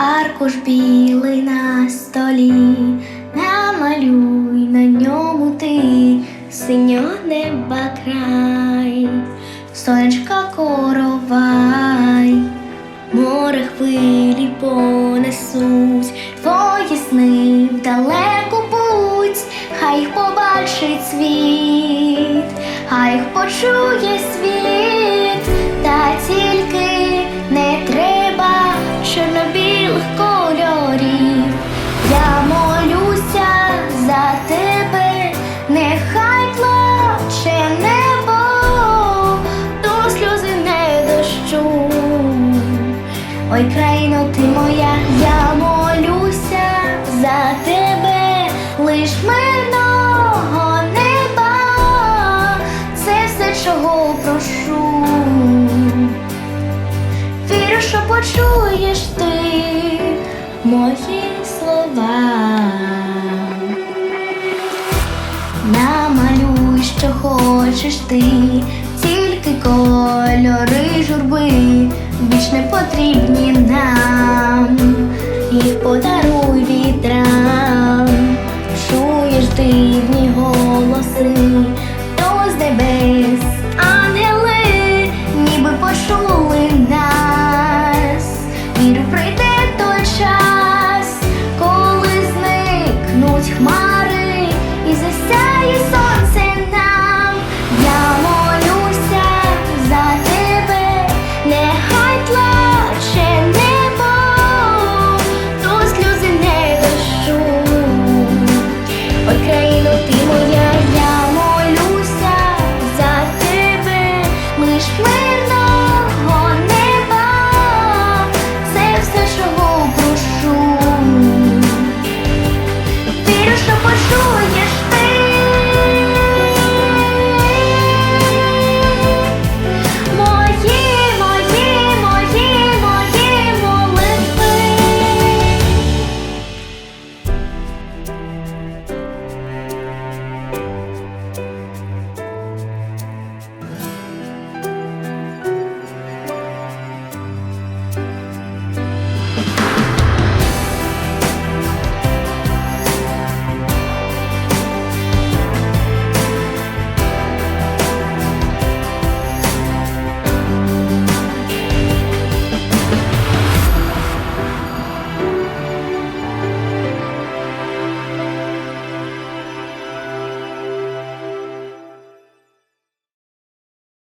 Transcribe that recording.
аркуш білий на столі, намалюй на ньому ти синього неба край, сонечка коровай, море хвилі понесуть, твої сни далеку путь, хай їх побачить світ, хай їх почує світ, та Ой, країно, ти моя, я молюся за тебе, лиш мирного неба, це все, чого прошу. Вірю, що почуєш ти мої слова. Намалюй, що хочеш ти, тільки кольори журби, більш не потрібні нам, їх подаруй вітрам, чуєш дивні голоси, то з небес